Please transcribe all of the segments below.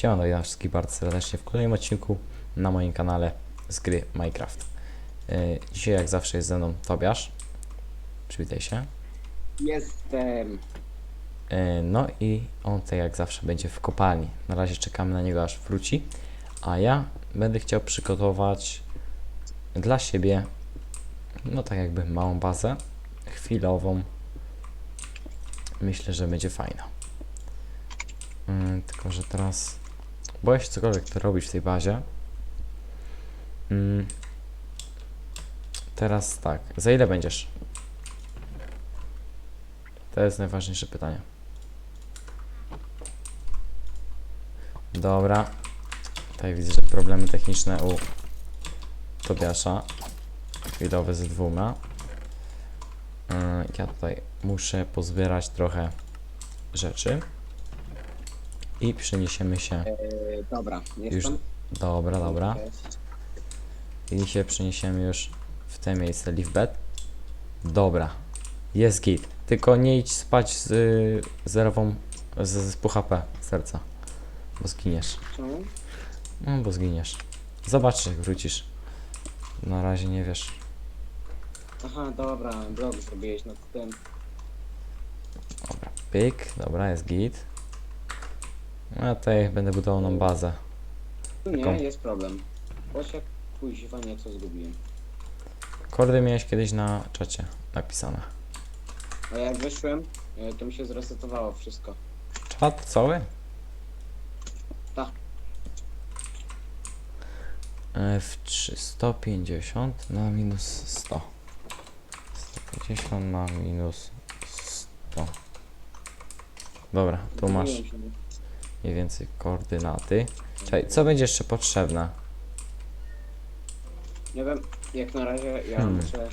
Siemano, ja wszystkich bardzo serdecznie w kolejnym odcinku na moim kanale z gry Minecraft. Yy, Dzisiaj jak zawsze jest ze mną Tobiasz. Przywitaj się. Jestem. Yy, No i on tak jak zawsze będzie w kopalni. Na razie czekamy na niego aż wróci. A ja będę chciał przygotować dla siebie no tak jakby małą bazę chwilową. Myślę, że będzie fajna. Yy, tylko, że teraz boję się cokolwiek to robić w tej bazie. Yy, teraz tak, za ile będziesz? To jest najważniejsze pytanie. Dobra. Tutaj widzę, że problemy techniczne u Tobiasza. Chwilowe z dwoma. Yy, Ja tutaj muszę pozbierać trochę rzeczy. I przeniesiemy się. E, dobra, jestem. Dobra, dobra. Cześć. I się przeniesiemy już w te miejsce leaf bed. Dobra. Jest git. Tylko nie idź spać z y, zerową z, z pół HP serca. Bo zginiesz. Czemu? No, bo zginiesz. Zobaczysz jak wrócisz. Na razie nie wiesz. Aha, dobra, blog zrobiłeś nad tym. Dobra, pyk. Dobra, jest git. No, Ja tutaj będę budował nam bazę. Tu nie, Taką. jest problem. Boś jak kuźwa nieco zgubiłem. Kordy miałeś kiedyś na czacie napisane. A jak wyszłem, e, to mi się zresetowało wszystko. Czat cały? Tak. E, W 350 na minus 100. 150 na minus 100. Dobra, tu masz Zgubiłem się. Mniej więcej koordynaty. Czekaj, co będzie jeszcze potrzebne? Nie wiem, jak na razie ja Hmm. muszę...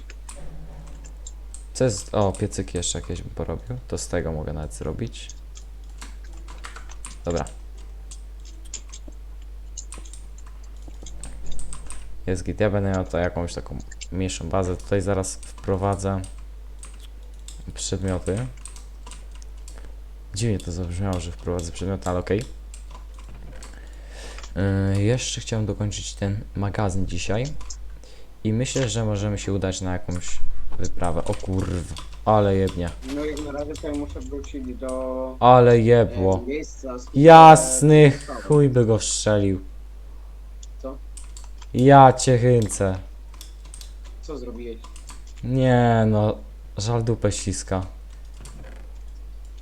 Co jest... O, piecyki jeszcze jakieś bym porobił. To z tego mogę nawet zrobić. Dobra. Jest git. Ja będę miał tutaj jakąś taką mniejszą bazę. Tutaj zaraz wprowadzę przedmioty. Dziwnie to zabrzmiało, że wprowadzę przedmioty, ale okej. Yy, jeszcze chciałem dokończyć ten magazyn dzisiaj. I myślę, że możemy się udać na jakąś wyprawę. O kurwa, ale jebnie. No jak na razie to ja muszę wrócić do... Ale e, jebło. miejsca, z którego- Jasny chuj by go strzelił. Co? Ja cię. Co zrobiłeś? Nie no, żal dupę ściska.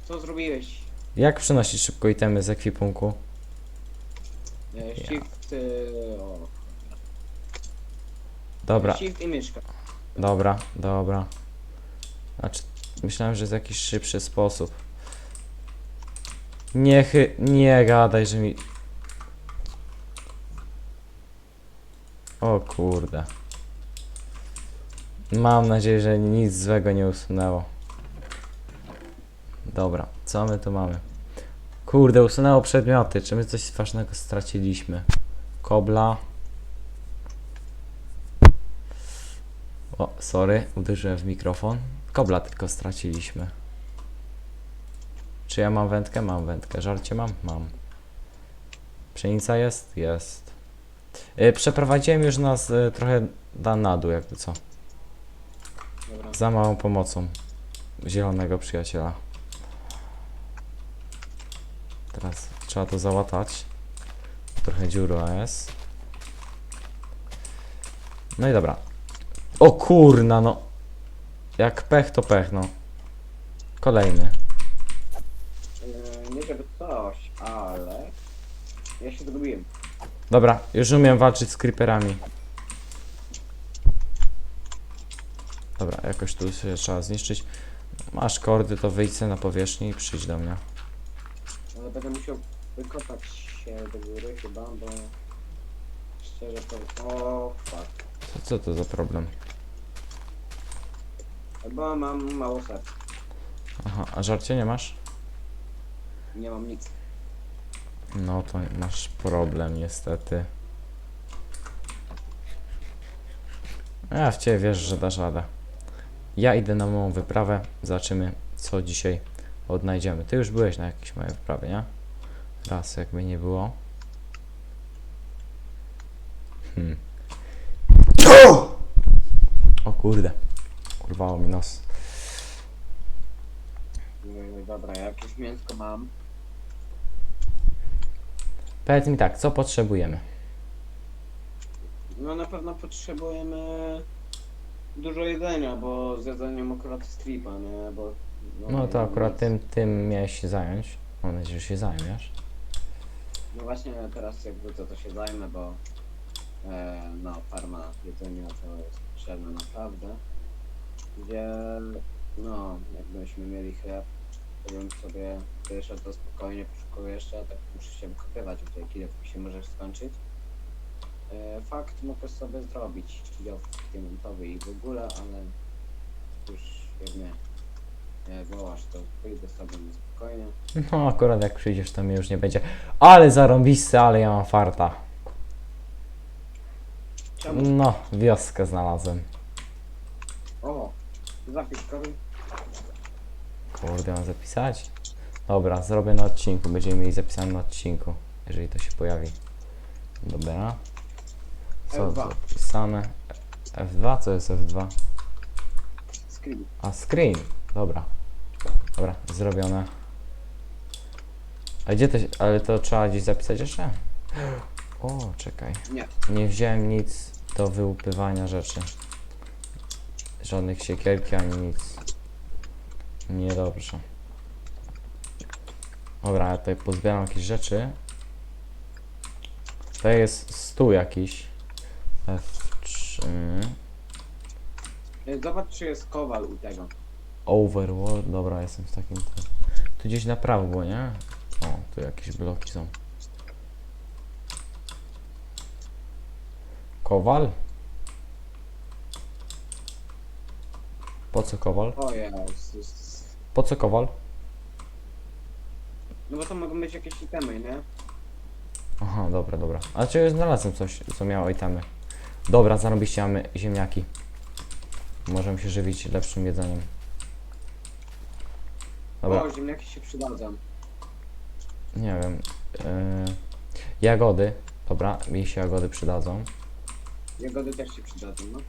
Co zrobiłeś? Jak przenosić szybko itemy z ekwipunku? E, shift... E, o. Dobra, Shift i myszka. dobra, dobra. Znaczy, myślałem, że jest jakiś szybszy sposób. Nie chy... nie gadaj, że mi... O kurde. Mam nadzieję, że nic złego nie usunęło. Dobra, co my tu mamy? Kurde, usunęło przedmioty. Czy my coś ważnego straciliśmy? Kobla. O, sorry, uderzyłem w mikrofon. Kobla tylko straciliśmy. Czy ja mam wędkę? Mam wędkę. Żarcie mam? Mam. Pszenica jest? Jest. Yy, przeprowadziłem już nas y, trochę da na dół, jakby co. Dobra. Za małą pomocą zielonego przyjaciela. Teraz trzeba to załatać. Trochę dziura jest. No i dobra. O kurna, no. Jak pech to pech, no. Kolejny. E, nie żeby coś, ale... Ja się zgubiłem. Dobra, już umiem walczyć z creeperami. Dobra, jakoś tu się trzeba zniszczyć. Masz kordy, to wyjdź na powierzchnię i przyjdź do mnie. Ale będę musiał wykopać się do góry chyba, bo... Szczerze to... O, fuck. Co, co to za problem? Bo mam mało serc. Aha, a żarcie nie masz? Nie mam nic. No to masz problem niestety. Ja w ciebie wierzę, że dasz radę. Ja idę na małą wyprawę, zobaczymy co dzisiaj odnajdziemy. Ty już byłeś na jakiejś małej wyprawie, nie? Raz jakby nie było. Hmm. O kurde. Kurwało mi nos. Dobra, jakieś mięsko mam. Powiedz mi tak, co potrzebujemy? No na pewno potrzebujemy dużo jedzenia, bo z jedzeniem akurat stripa, nie? Bo, No to nie- akurat tym, tym miałeś się zająć. Mam nadzieję, że się zajmiesz. No właśnie teraz jak wrócę to się zajmę, bo e, no farma jedzenia to jest potrzebne naprawdę. Gdzie no jakbyśmy mieli chleb, to bym sobie wyszedł to spokojnie, poszukał jeszcze, a tak muszę się wykopywać, bo tutaj mi się możesz skończyć. E, fakt mogę sobie zrobić job diamentowy i w ogóle, ale już jak mnie e, wołasz, to pójdę sobie na spokojnie. No akurat jak przyjdziesz, to mnie już nie będzie. Ale zarąbiste, ale ja mam farta. Czemu? No, wioskę znalazłem. O! Zapisz kory. Kurde, mam zapisać? Dobra, zrobię na odcinku. Będziemy mieli zapisane na odcinku, jeżeli to się pojawi. Dobra. Co F2. zapisane? F2? Co jest F2? Screen. A, screen. Dobra. Dobra, zrobione. A gdzie to się... Ale to trzeba gdzieś zapisać jeszcze? O, czekaj. Nie. Nie wziąłem nic do wyłupywania rzeczy. Żadnych siekierki ani nic. Niedobrze. Dobra, ja tutaj pozbieram jakieś rzeczy. To jest stół jakiś. F3. E, Zobacz, czy jest kowal u tego. Overworld. Dobra, jestem w takim. Tu Tu gdzieś na prawo było, nie? O, tu jakieś bloki są. Kowal? Po co kowal? O. Po co kowal? No bo to mogą być jakieś itemy, nie? Aha, dobra, dobra. A czy już znalazłem coś, co miało itemy. Dobra, zarobiście mamy ziemniaki. Możemy się żywić lepszym jedzeniem. Dobra, O, ziemniaki się przydadzą. nie wiem. Yy, jagody. Dobra, mi się jagody przydadzą. Jagody też się przydadzą, no.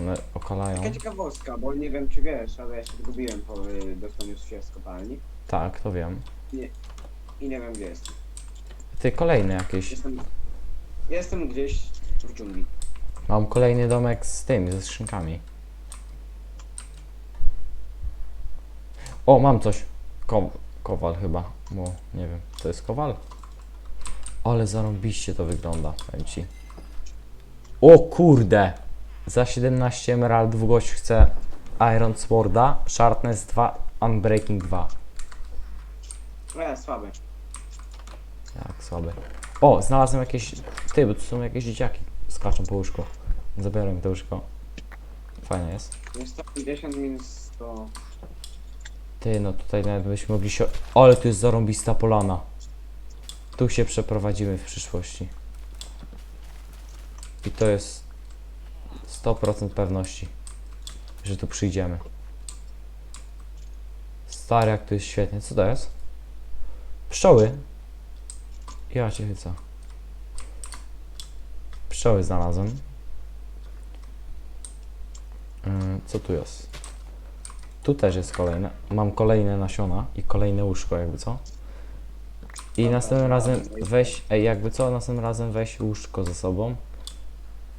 One okalają. Taka ciekawostka, bo nie wiem czy wiesz, ale ja się zgubiłem po y, dostaniu się z kopalni. Tak, to wiem. I nie wiem gdzie jestem. Ty, kolejny jakiś. Jestem... Jestem gdzieś w dżungli. Mam kolejny domek z tym, ze skrzynkami. O, mam coś. Ko kowal chyba, bo nie wiem, to jest kowal? Ale zarąbiście to wygląda, powiem ci. O kurde! Za 17 emeraldów gość chce Iron Sworda, Sharpness 2, Unbreaking 2. E, słaby. Jak słabe. O, znalazłem jakieś... Ty, bo tu są jakieś dzieciaki. Skaczą po łóżku. Zabiorę mi to łóżko. Fajne jest. Jest 150 minus 100. Ty, no tutaj nawet byśmy mogli się... Ale tu jest zarąbista polana. Tu się przeprowadzimy w przyszłości. I to jest 100% pewności, że tu przyjdziemy. Stary, jak to jest świetnie. Co to jest? Pszczoły. Ja cię chyca. Pszczoły znalazłem. Yy, co tu jest? Tu też jest kolejne. Mam kolejne nasiona i kolejne łóżko, jakby co. I Dobra, następnym dobra, razem weź, ej, jakby co, następnym razem weź łóżko ze sobą.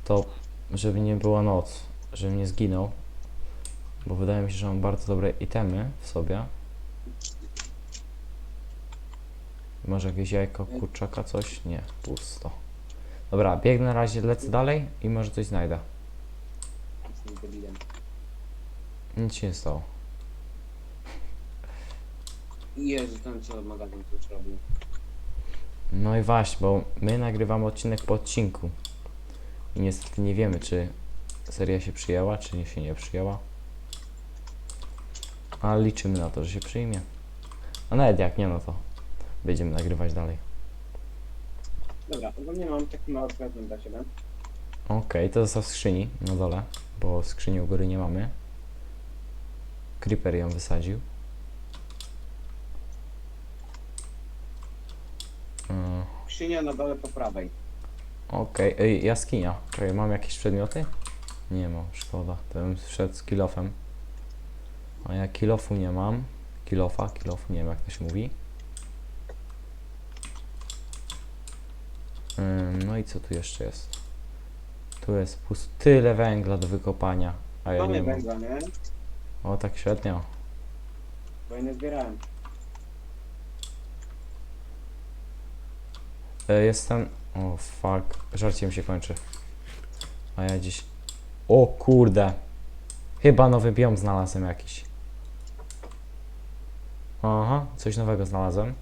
To, żeby nie była noc, żebym nie zginął. Bo wydaje mi się, że mam bardzo dobre itemy w sobie. Może jakieś jajko, kurczaka, coś? Nie, pusto. Dobra, biegnę na razie, lecę dalej i może coś znajdę. Jestem debilem. Nic się nie stało. Jezu, ten co magazyn tu zrobił. No i właśnie, bo my nagrywamy odcinek po odcinku. I niestety nie wiemy, czy seria się przyjęła, czy nie się nie przyjęła. Ale liczymy na to, że się przyjmie. A nawet jak nie, no to będziemy nagrywać dalej. Dobra, ogólnie mam taki mały prezent dla ciebie. Okej, to został w skrzyni na dole, bo skrzyni u góry nie mamy. Creeper ją wysadził. Skrzynia na dole po prawej. Okej, ej, jaskinia. Czekaj, mam jakieś przedmioty? Nie mam, szkoda. To bym wszedł z kilofem. A ja kilofu nie mam. Kilofa, kilofu, nie wiem jak to się mówi. Ym, no i co tu jeszcze jest? Tu jest pust... tyle węgla do wykopania. A ja nie Mamy mam. węgla, nie? O, tak średnio. Bo ja nie zbierałem. Jestem... O, fuck. Żarcie mi się kończy. A ja dziś... O kurde. Chyba nowy biom znalazłem jakiś. Aha, coś nowego znalazłem.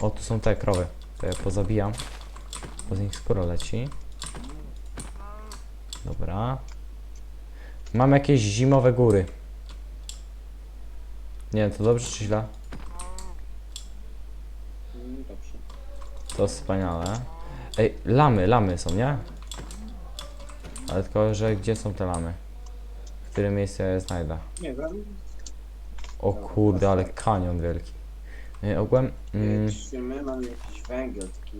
O, tu są te krowy. To ja pozabijam. Bo z nich skoro leci. Dobra. Mam jakieś zimowe góry. Nie to dobrze czy źle? Mm, dobrze. To wspaniale. Ej, lamy, lamy są, nie? Ale tylko, że gdzie są te lamy? W którym miejscu ja je znajdę? Nie wiem. O kurde, ale kanion wielki. Ej, ogółem... Mm, Czy my mamy jakiś węgiel taki,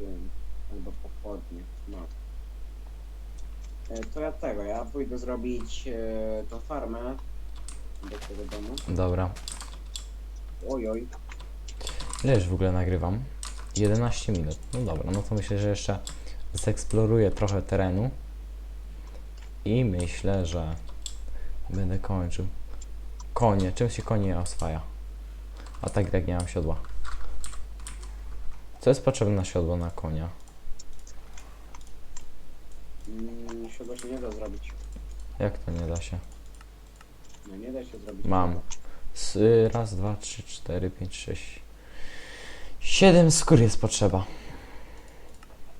wiem, albo pochodnie, no. E, To ja tego, ja pójdę zrobić e, tą farmę do tego domu. dobra. Oj, oj. Ile już w ogóle nagrywam? 11 minut. No dobra, no to myślę, że jeszcze zeksploruję trochę terenu. I myślę, że będę kończył. Konie, czym się konie oswaja? A tak jak nie mam siodła. Co jest potrzebne na siodło na konia? Mm, Siodła się nie da zrobić. Jak to nie da się? No nie da się zrobić. Mam. S y, raz, dwa, trzy, cztery, pięć, sześć. Siedem skór jest potrzeba.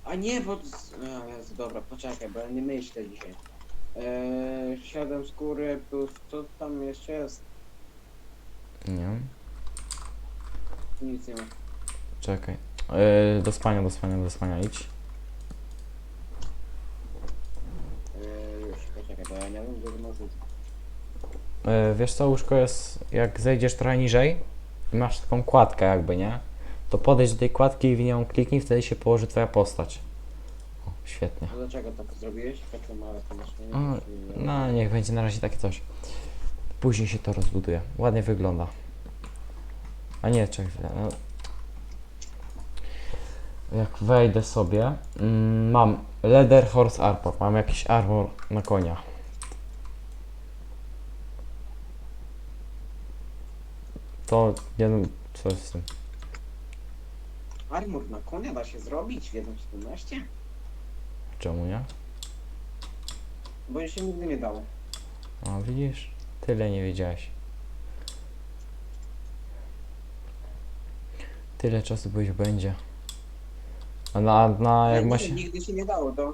A nie, bo... A, Jezu, dobra, poczekaj, bo ja nie myślę dzisiaj. Eee, siedem skóry plus co tam jeszcze jest? Nie wiem. Nic nie ma. Czekaj. Yy, do spania, do spania, do spania idź. Eee, już, poczekaj, bo ja nie wiem, gdzie. Yy, wiesz co, łóżko jest, jak zejdziesz trochę niżej i masz taką kładkę jakby, nie? To podejdź do tej kładki i w nią kliknij, wtedy się położy twoja postać. O, świetnie. No dlaczego tak zrobiłeś? Taką małe pomieszczenie? O, No, niech będzie na razie takie coś. Później się to rozbuduje. Ładnie wygląda. A nie, czekaj chwilę. No. Jak wejdę sobie, mm, mam Leather Horse Armor. Mam jakiś armor na konia. To nie wiem, co jest z tym. Armor na konia da się zrobić w 1.17? Czemu nie? Bo się nigdy nie dało. A widzisz? Tyle nie wiedziałeś. Tyle czasu byś będzie. A na, na jak ma się. Nigdy się nie dało, do,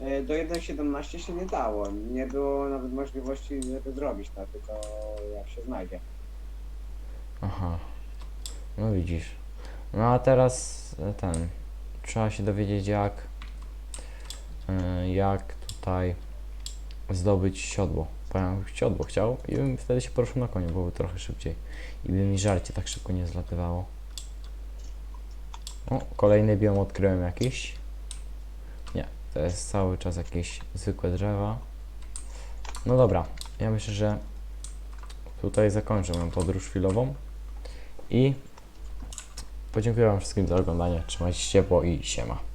e, do 1.17 się nie dało. Nie było nawet możliwości, żeby zrobić to, tylko jak się znajdzie. Aha. No widzisz. No a teraz e, ten. Trzeba się dowiedzieć jak. e, Jak tutaj zdobyć siodło. Bo siodło chciał i bym wtedy się poruszył na koniu, byłoby trochę szybciej. I by mi żarcie tak szybko nie zlatywało. O, kolejny biom odkryłem jakiś. Nie, to jest cały czas jakieś zwykłe drzewa. No dobra, ja myślę, że tutaj zakończę moją podróż chwilową. I podziękuję Wam wszystkim za oglądanie. Trzymajcie się ciepło i siema.